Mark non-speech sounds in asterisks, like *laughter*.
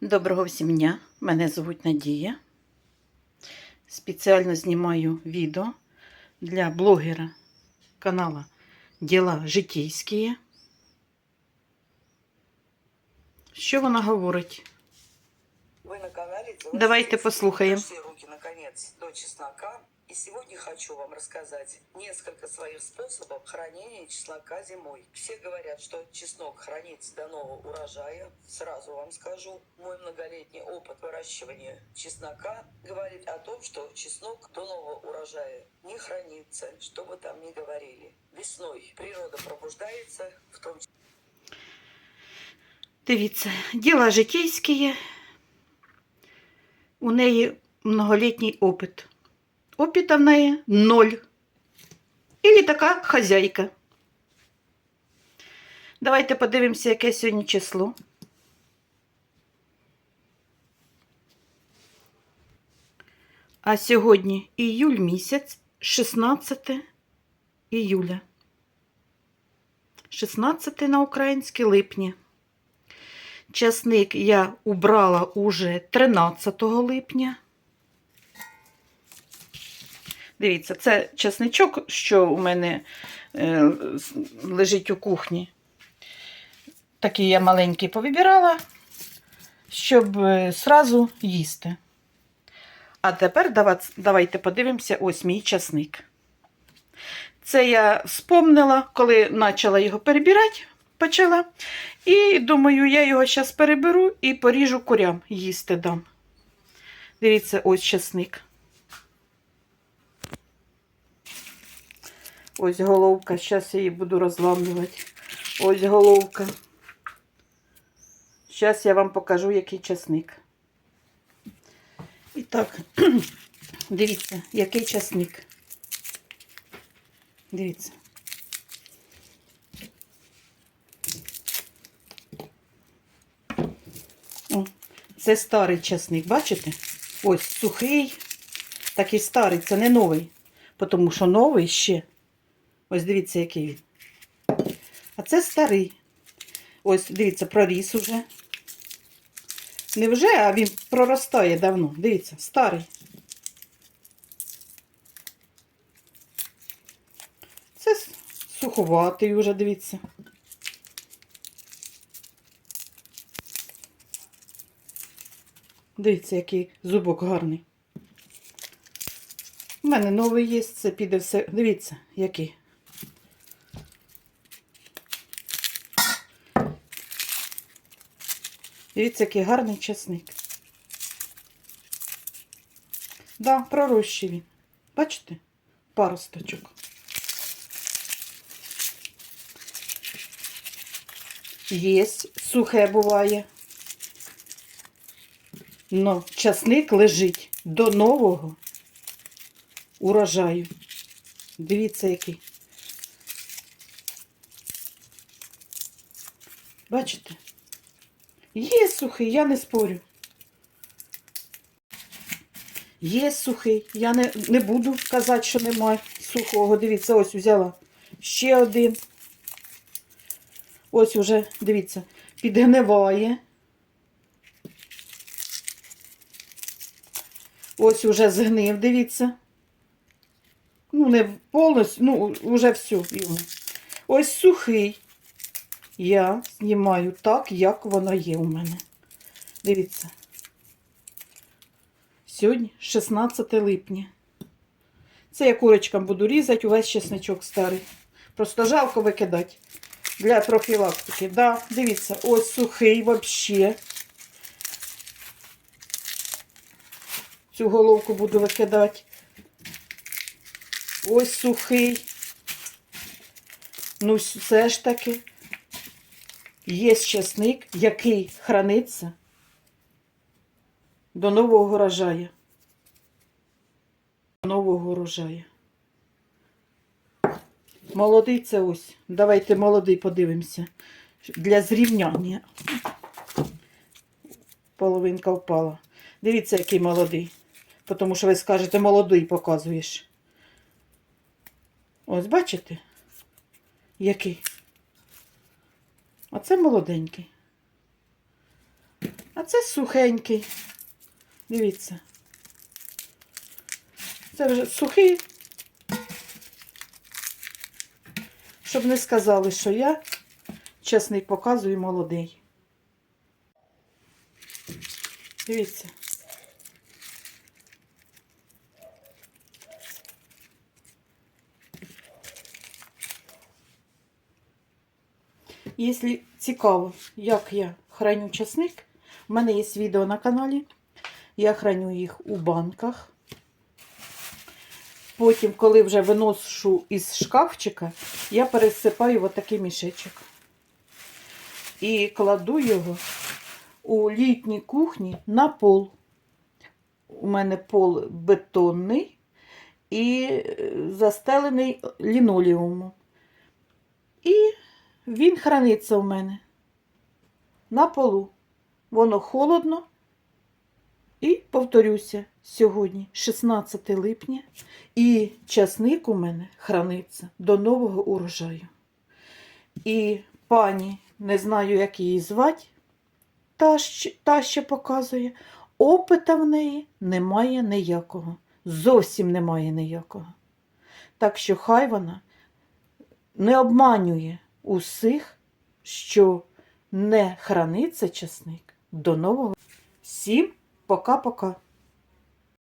Доброго всім дня! Мене звуть Надія. Спеціально знімаю відео для блогера канала Діла житейські. Що вона говорить? Вы на канале «Дела Давайте житейские». послухаем. Дошли руки, наконец, до чеснока. И сегодня хочу вам рассказать несколько своих способов хранения чеснока зимой. Все говорят, что чеснок хранится до нового урожая. Сразу вам скажу, мой многолетний опыт выращивания чеснока говорит о том, что чеснок до нового урожая не хранится, что бы там ни говорили. Весной природа пробуждается, в том числе Дивіться, діла житейські. У неї многолітній опит. Опита в неї ноль. Ілі така хазяйка. Давайте подивимося, яке сьогодні число. А сьогодні іюль місяць, 16 іюля. 16 на українське липня. Часник я убрала уже 13 липня. Дивіться, це часничок, що у мене е, лежить у кухні. Такий я маленький повибирала, щоб е, сразу їсти. А тепер давайте подивимося ось мій часник. Це я спомнила, коли почала його перебирати, почала. І думаю, я його зараз переберу і поріжу курям їсти дам. Дивіться, ось часник. Ось головка. Зараз її буду розламлювати. Ось головка. Зараз я вам покажу, який часник. І так, *clears throat* дивіться, який часник. Дивіться. О, це старий часник, бачите? Ось сухий, такий старий, це не новий. Тому що новий ще. Ось дивіться, який він. А це старий. Ось, дивіться, проріс уже. Не вже, а він проростає давно. Дивіться, старий. Це суховатий уже, дивіться. Дивіться, який зубок гарний. У мене новий є, це піде все. Дивіться, який. Дивіться, який гарний часник. Да, пророщий він. Бачите? Паросточок. Єсть, сухе буває. Но часник лежить до нового урожаю. Дивіться, який. Бачите? Є сухий, я не спорю. Є сухий. Я не, не буду казати, що немає сухого. Дивіться, ось взяла ще один. Ось уже, дивіться, підгниває. Ось уже згнив, дивіться. Ну, не повністю, ну, вже його. Ось сухий. Я знімаю так, як воно є у мене. Дивіться. Сьогодні 16 липня. Це я курочкам буду різати, увесь чесничок старий. Просто жалко викидати. Для профілактики. Да, дивіться, ось сухий взагалі. Цю головку буду викидати. Ось сухий. Ну, все ж таки. Є часник, який храниться до нового урожаю. До нового урожаю. Молодий це ось. Давайте молодий подивимося. Для зрівняння. Половинка впала. Дивіться, який молодий. Тому що ви скажете, молодий показуєш. Ось бачите? Який? А це молоденький. А це сухенький. Дивіться. Це вже сухий. Щоб не сказали, що я чесний показую молодий. Дивіться. Якщо цікаво, як я храню часник, у мене є відео на каналі. Я храню їх у банках. Потім, коли вже виношу із шкафчика, я пересипаю отакий мішечок. І кладу його у літній кухні на пол. У мене пол бетонний і е, застелений лінолеумом. І він храниться у мене на полу. Воно холодно. І повторюся, сьогодні 16 липня, і часник у мене храниться до нового урожаю. І пані, не знаю, як її звати, та, та ще показує, опита в неї немає ніякого. Зовсім немає ніякого. Так що хай вона не обманює усіх, що не храниться часник до нового. Всім пока-пока.